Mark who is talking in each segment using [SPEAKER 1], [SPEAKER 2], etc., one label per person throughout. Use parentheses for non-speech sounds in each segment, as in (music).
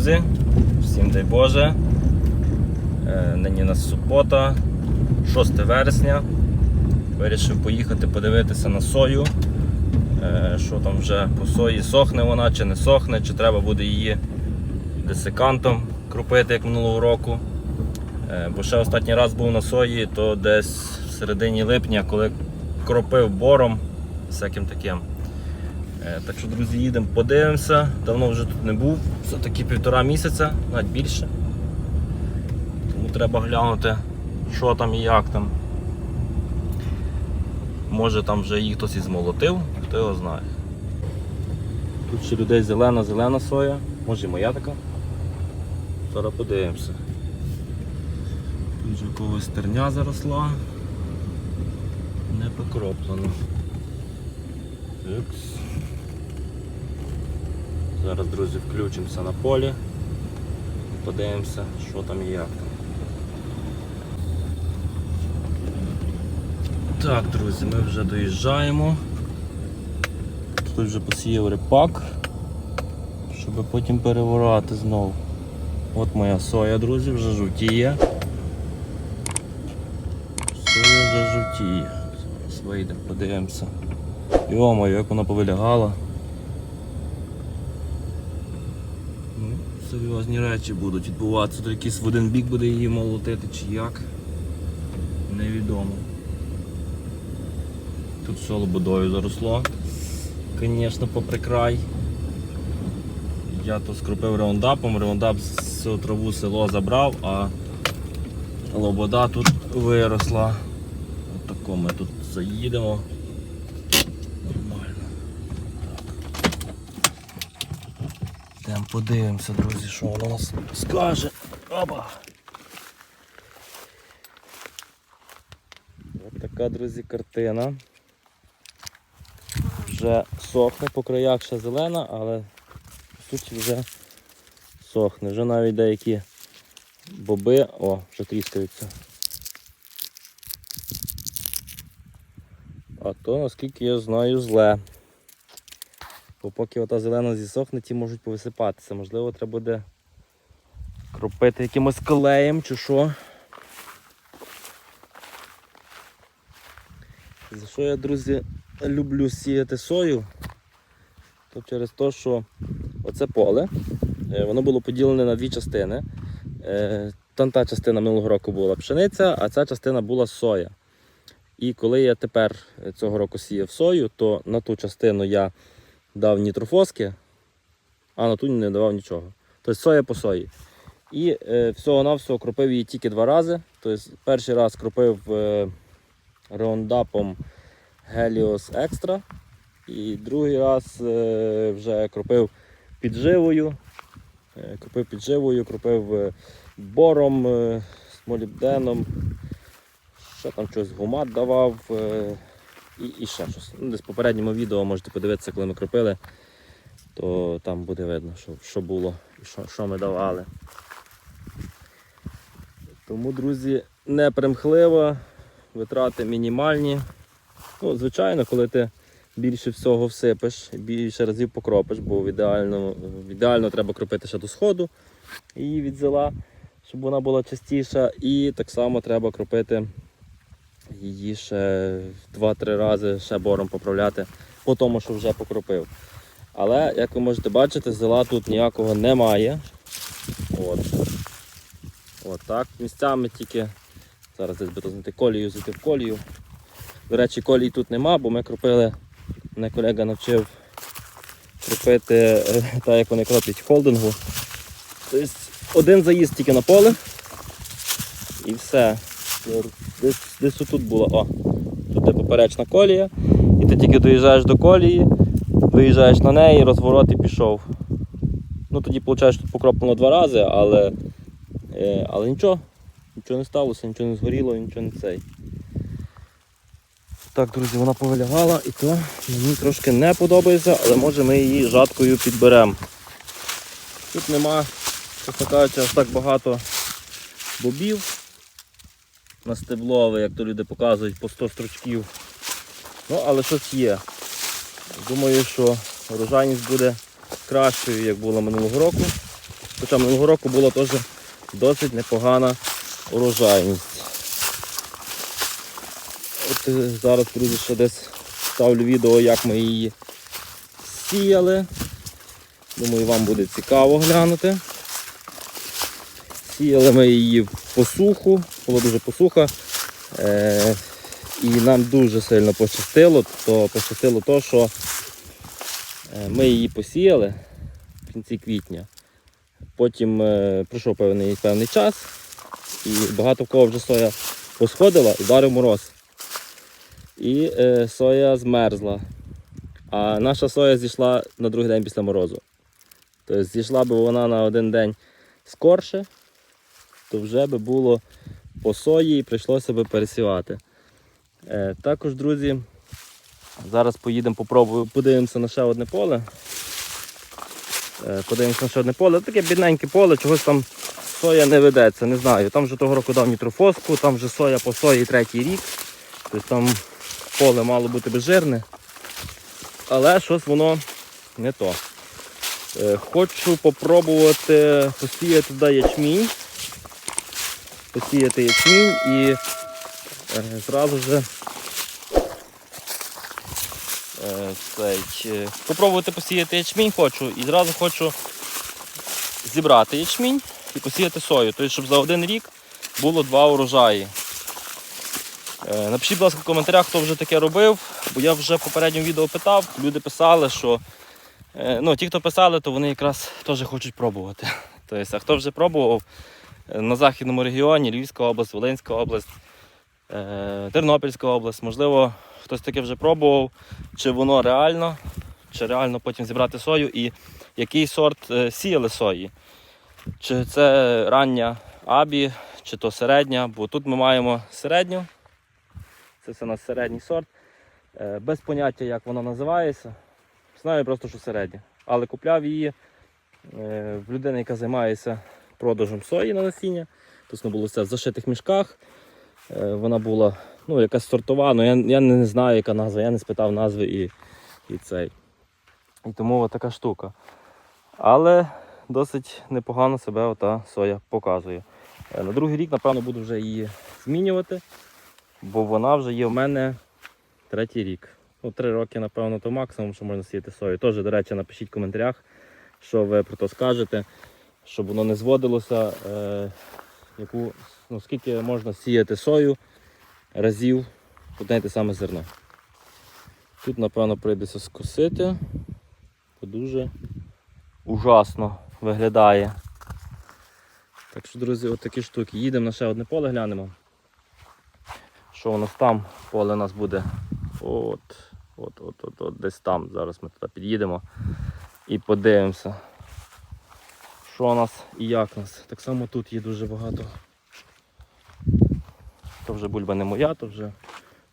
[SPEAKER 1] друзі, всім дай Боже. Е, Нині нас субота, 6 вересня. Вирішив поїхати подивитися на сою. Е, Що там вже по сої, сохне вона чи не сохне, чи треба буде її десикантом кропити, як минулого року. Е, Бо ще останній раз був на сої, то десь в середині липня, коли кропив бором, всяким таким. Е, Так що, друзі, їдемо, подивимося. Давно вже тут не був, все-таки півтора місяця, навіть більше. Тому треба глянути, що там і як там. Може там вже їх хтось і змолотив, хто його знає. Тут ще людей зелена, зелена соя, може і моя така. Зараз подивимося. Тут же когось терня заросла. Не покроплено. Ікс. Зараз, друзі, включимося на полі. Подивимося, що там і як там. Так, друзі, ми вже доїжджаємо. Тут вже посіяв репак, щоб потім переворати знову. От моя соя, друзі, вже жовтіє. Соя вже жовтіє. Зараз вийдемо, подивимося. Йо-моє, як вона повилягала. Ну, серйозні речі будуть відбуватися. То якийсь в один бік буде її молотити чи як. Невідомо. Тут все лободою заросло. Звісно, попри край. Я то скропив раундапом, раундап з траву село забрав, а лобода тут виросла. Отако ми тут заїдемо. Нормально. Так. Йдемо подивимося, друзі, що воно нас скаже. Оба! Ось така, друзі, картина. Вже сохне, по краях ще зелена, але по суті вже сохне. Вже навіть деякі боби, о, вже тріскаються. А то, наскільки я знаю, зле. Бо поки ота зелена зісохне, ті можуть повисипатися. Можливо, треба буде кропити якимось клеєм чи що. За що я, друзі, люблю сіяти сою? То через те, що оце поле, е, воно було поділене на дві частини. Е, Там та частина минулого року була пшениця, а ця частина була соя. І коли я тепер цього року сіяв сою, то на ту частину я дав нітрофоски, а на ту не давав нічого. Тобто соя по сої. І е, всього-навсього кропив її тільки два рази. Тобто перший раз кропив е, раундапом Helios Extra. І другий раз е, вже кропив підживою. Е, Кропив підживою, кропив е, бором, е, з молібденом. Ще там щось гумат давав е, і, і ще щось. Ну, десь в попередньому відео можете подивитися, коли ми кропили, то там буде видно, що, що було і що, що ми давали. Тому, друзі, не примхливо, витрати мінімальні. Ну, звичайно, коли ти більше всього всипеш, більше разів покропиш, бо в ідеально, в ідеально треба кропити ще до сходу її від зела, щоб вона була чистіша. І так само треба кропити її ще 2-3 рази ще бором поправляти по тому, що вже покропив. Але, як ви можете бачити, зела тут ніякого немає. От. От так. Місцями тільки. Зараз десь то знайти колію, зайти в колію. До речі, колії тут нема, бо ми кропили, мене колега навчив кропити (laughs) так, як вони кроплять холдингу. Тобто один заїзд тільки на поле і все. Десь, десь тут було. О, тут є поперечна колія. І ти тільки доїжджаєш до колії, виїжджаєш на неї, розворот і пішов. Ну тоді, виходить, тут покроплено два рази, але, е, але нічого, нічого не сталося, нічого не згоріло, нічого не цей. Так, друзі, вона повилягала і то мені трошки не подобається, але може ми її жаткою підберемо. Тут нема, чесно кажучи, аж так багато бобів на стеблове, як то люди показують, по 100 стручків. Ну, але щось є. Думаю, що урожайність буде кращою, як була минулого року. Хоча минулого року була теж досить непогана урожайність. От е, зараз, друзі, ще десь ставлю відео, як ми її сіяли. Думаю, вам буде цікаво глянути. Сіяли ми її посуху, було дуже посуха. Е, і нам дуже сильно пощастило, то пощастило то, що е, ми її посіяли в кінці квітня. Потім е, пройшов певний, певний час, і багато в кого вже соя посходила і вдарив мороз. І е, соя змерзла. А наша соя зійшла на другий день після морозу. Тобто зійшла би вона на один день скорше, то вже би було по сої і прийшлося би пересівати. Е, також, друзі, зараз поїдемо, попробую, подивимося на ще одне поле. Е, подивимося на ще одне поле. Таке бідненьке поле, чогось там соя не ведеться, не знаю. Там вже того року дав нітрофоску, там вже соя по сої третій рік. Тобто там поле мало бути безжирне. Але щось воно не то. Е, Хочу попробувати посіяти туди ячмінь. Посіяти ячмінь і е, зразу же е, цей, посіяти ячмінь хочу і зразу хочу зібрати ячмінь і посіяти сою. Тобто, щоб за один рік було два урожаї. Е, Напишіть, будь ласка, в коментарях, хто вже таке робив, бо я вже в попередньому відео питав, люди писали, що ну, ті, хто писали, то вони якраз теж хочуть пробувати. (laughs) Тобто, а хто вже пробував на західному регіоні, Львівська область, Волинська область, е, Тернопільська область, можливо, хтось таке вже пробував, чи воно реально, чи реально потім зібрати сою і який сорт е, сіяли сої. Чи це рання абі, чи то середня, бо тут ми маємо середню. Це все у нас середній сорт. Е, Без поняття, як вона називається. Знаю просто, що середня. Але купляв її в людини, яка займається продажем сої на насіння. Тобто було все в зашитих мішках. Е, Вона була ну, якась сортова, але я, я не знаю, яка назва, я не спитав назви і, і цей. І тому така штука. Але досить непогано себе ота соя показує. Е, На другий рік, напевно, буду вже її змінювати, бо вона вже є в мене третій рік. Ну, три роки, напевно, то максимум, що можна сіяти сою. Теж, до речі, напишіть в коментарях, що ви про то скажете, щоб воно не зводилося, е, яку, ну, скільки можна сіяти сою разів одне й те саме зерно. Тут, напевно, прийдеться скосити, бо дуже ужасно виглядає. Так що, друзі, от такі штуки. Їдемо на ще одне поле, глянемо. Що у нас там? Поле у нас буде от, от, от, от, от десь там. Зараз ми туди під'їдемо і подивимося. Що у нас і як у нас. Так само тут є дуже багато. То вже бульба не моя, то вже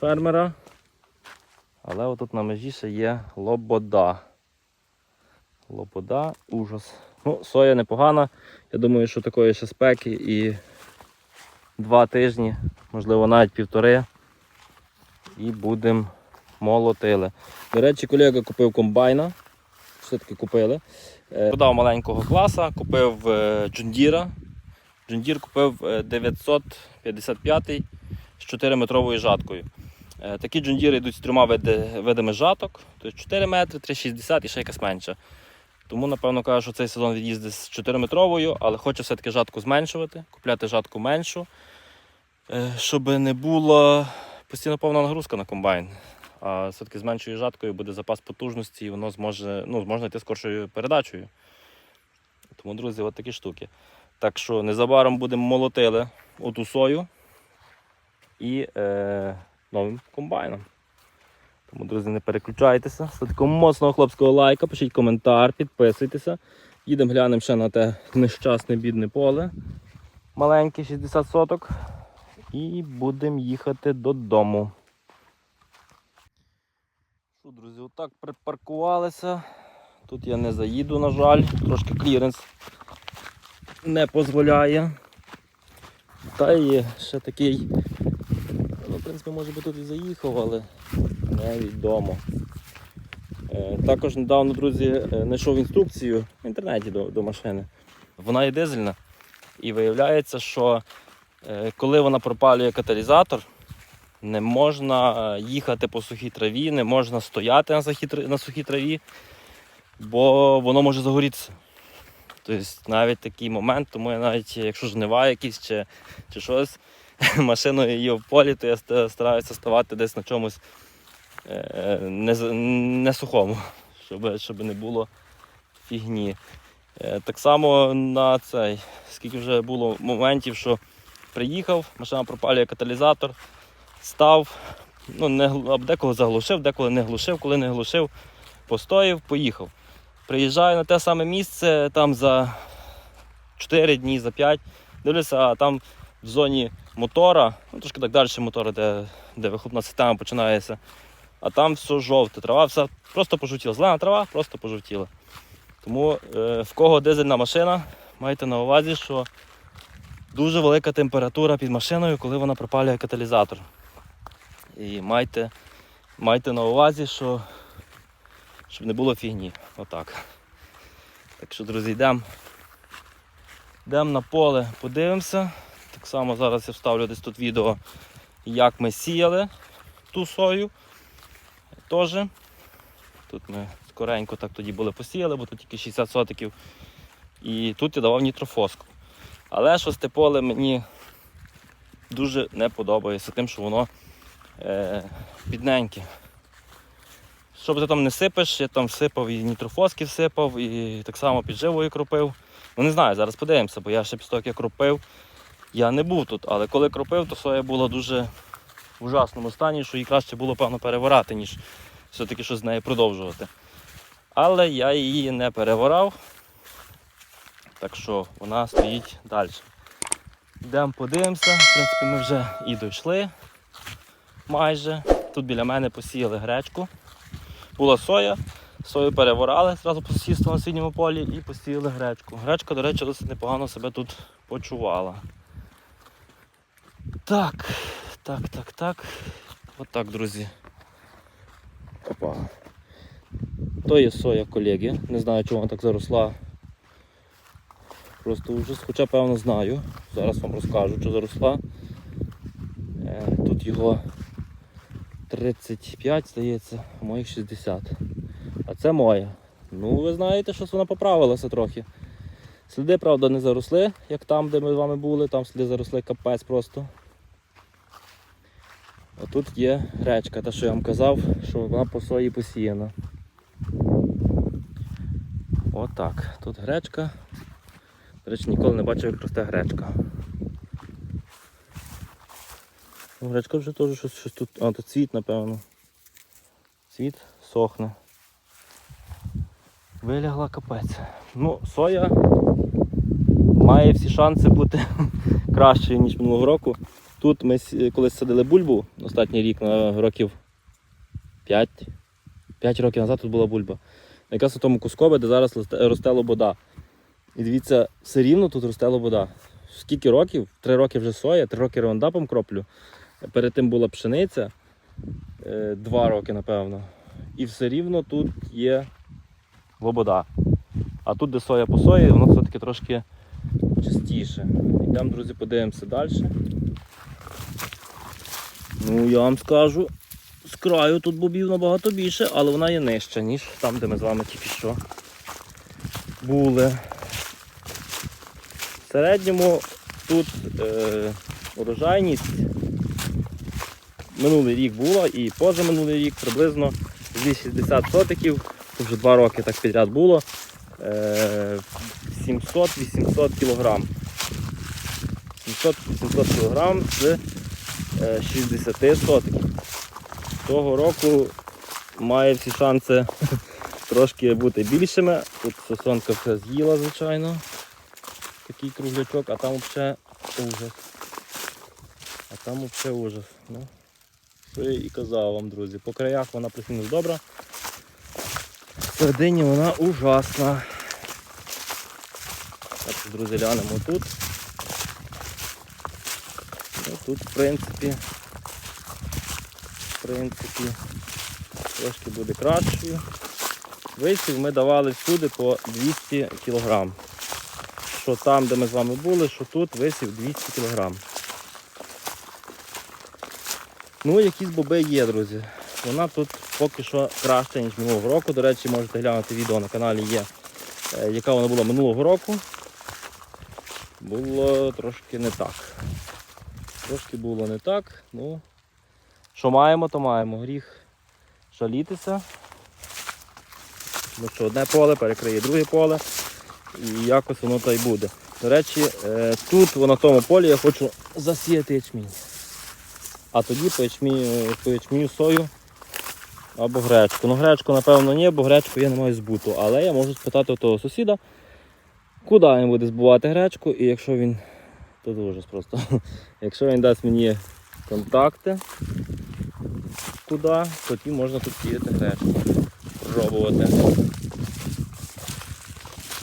[SPEAKER 1] фермера. Але отут на межі ще є лобода. Лобода, ужас. Ну, соя непогана. Я думаю, що такої ще спеки і два тижні, можливо навіть півтори. І будемо молотили. До речі, колега купив комбайна. Все-таки купили. Е, Продав маленького класа, купив е, Джундіра. Джундір купив е, 955 з 4-метровою жаткою. Е, Такі джундіри йдуть з трьома видами жаток, тобто 4 метри, 3,60 і ще якась менша. Тому, напевно, кажу, що цей сезон від'їздить з 4-метровою, але хочу все-таки жатку зменшувати, купляти жатку меншу, е, щоб не була постійно повна нагрузка на комбайн. Все-таки з меншою жаткою буде запас потужності і воно зможе, ну, зможна йти скоршою передачею. Тому, друзі, от такі штуки. Так що незабаром будемо молотили оту сою і е, новим комбайном. Тому, друзі, не переключайтеся. Ставте моцного хлопського лайка, пишіть коментар, підписуйтеся. Їдемо глянемо ще на те нещасне бідне поле. Маленьке 60 соток. І будемо їхати додому. Що, друзі, отак припаркувалися. Тут я не заїду, на жаль, трошки кліренс не дозволяє. Та і ще такий, ну, в принципі, може би тут і заїхав, але невідомо. Е, Також недавно, друзі, е, знайшов інструкцію в інтернеті до, до машини. вона є дизельна. І виявляється, що е, коли вона пропалює каталізатор, не можна е, їхати по сухій траві, не можна стояти на сухій, на сухій траві, бо воно може загорітися. Тобто навіть такий момент, тому я навіть, якщо жнива якісь чи, чи щось, (laughs) машиною її в полі, то я стараюся ставати десь на чомусь е, не, не сухому, (laughs) щоб, щоб не було фігні. Е, Так само на цей, скільки вже було моментів, що приїхав, машина пропалює каталізатор, став, ну, не, деколи заглушив, деколи не глушив, коли не глушив, постояв, поїхав. Приїжджаю на те саме місце там за 4 дні, за 5. Дивлюся, а там в зоні мотора, ну трошки так далі мотора, де, де вихлопна система починається. А там все жовте, трава вся просто пожовтіла. Зелена трава просто пожовтіла. Тому е, в кого дизельна машина, майте на увазі, що дуже велика температура під машиною, коли вона пропалює каталізатор. І майте, майте на увазі, що щоб не було фігні. Отак. Так що, друзі, йдемо. Йдемо на поле, подивимося. Так само зараз я вставлю десь тут відео, як ми сіяли ту сою. Теж. Тут ми скоренько так тоді були посіяли, бо тут тільки 60 сотиків. І тут я давав нітрофоску. Але що те поле мені дуже не подобається тим, що воно е, бідненьке. Що б ти там не сипеш, я там всипав і нітрофоски всипав, і так само підживою кропив. Ну не знаю, зараз подивимося, бо я ще після того, як я кропив, я не був тут. Але коли кропив, то соя була дуже в ужасному стані, що її краще було, певно, переворати, ніж все-таки щось з нею продовжувати. Але я її не переворав, так що вона стоїть далі. Йдемо подивимося. В принципі, ми вже і дійшли майже. Тут біля мене посіяли гречку. Була соя, сою переворали зразу по сусідству на синьому полі і посіяли гречку. Гречка, до речі, досить непогано себе тут почувала. Так, так, так, так. Отак, друзі. Опа. То є соя колеги. Не знаю, чому вона так заросла. Просто ужас, хоча певно знаю. Зараз вам розкажу, що заросла. Е, Тут його 35, здається, моїх 60. А це моя. Ну, ви знаєте, що вона поправилася трохи. Сліди, правда, не заросли, як там, де ми з вами були, там сліди заросли капець просто. А тут є гречка, та що я вам казав, що вона по сої посіяна. Отак. Тут гречка. До речі, ніколи не бачив, як росте гречка. Ну, Гречка вже теж щось, щось тут. А, тут цвіт, напевно. Цвіт сохне. Вилягла капець. Ну, соя має всі шанси бути (laughs) кращою, ніж минулого року. Тут ми колись садили бульбу останній рік на років 5. 5 років назад тут була бульба. Якраз у тому кускове, де зараз росте- лобода. І дивіться, все рівно тут росте лобода. Скільки років? Три роки вже соя, три роки ревандапом кроплю. Перед тим була пшениця, е, два роки, напевно. І все рівно тут є лобода. А тут, де соя по сої, воно все-таки трошки чистіше. Йдемо, друзі, подивимося далі. Ну, я вам скажу, з краю тут бобів набагато більше, але вона є нижча, ніж там, де ми з вами тільки що були. В середньому тут е, урожайність минулий рік була і позаминулий рік приблизно 260 сотиків, вже два роки так підряд було. Е, 700-800 кілограм. 700-800 кілограм з е, 60 сотиків. Того року має всі шанси (laughs) трошки бути більшими. Тут сосонка все з'їла, звичайно. Такий круглячок, а там взагалі ужас. А там взагалі ужас. Ну, що я і казав вам, друзі. По краях вона плюс-мінус добра. Всередині вона ужасна. Так, друзі, глянемо тут. Ну, тут, в принципі, в принципі, трошки буде кращою. Висів ми давали всюди по 200 кг. що там, де ми з вами були, що тут висів 200 кг. Ну, якісь боби є, друзі. Вона тут поки що краще, ніж минулого року. До речі, можете глянути відео на каналі є, е, яка вона була минулого року. Було трошки не так. Трошки було не так. Ну, що маємо, то маємо. Гріх жалітися. Ну що, одне поле перекриє друге поле. І якось воно та й буде. До речі, е, тут на тому полі я хочу засіяти ячмінь. А тоді по ячміню, по ячміню сою або гречку. Ну гречку, напевно, ні, бо гречку я не маю збуту. Але я можу спитати у того сусіда, куди він буде збувати гречку, і якщо він. То дуже просто. (laughs) Якщо він дасть мені контакти, куди, тоді можна тут сіяти гречку. Пробувати.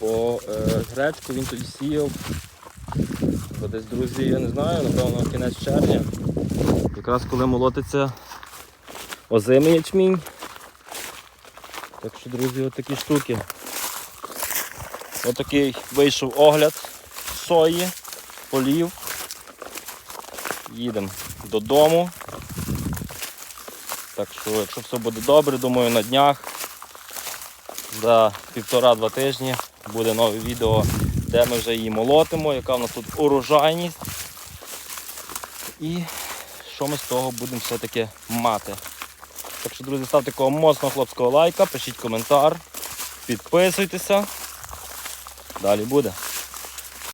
[SPEAKER 1] Бо е, гречку він тоді сіяв. Десь, друзі, я не знаю, напевно, кінець червня. Якраз коли молотиться озимий ячмінь. Так що, друзі, отакі штуки. Отакий вийшов огляд сої, полів. Їдемо додому. Так що, якщо все буде добре, думаю, на днях за півтора-два тижні буде нове відео, де ми вже її молотимо, яка в нас тут урожайність. І що ми з того будемо все-таки мати. Так що, друзі, ставте такого моцного хлопського лайка, пишіть коментар, підписуйтеся. Далі буде.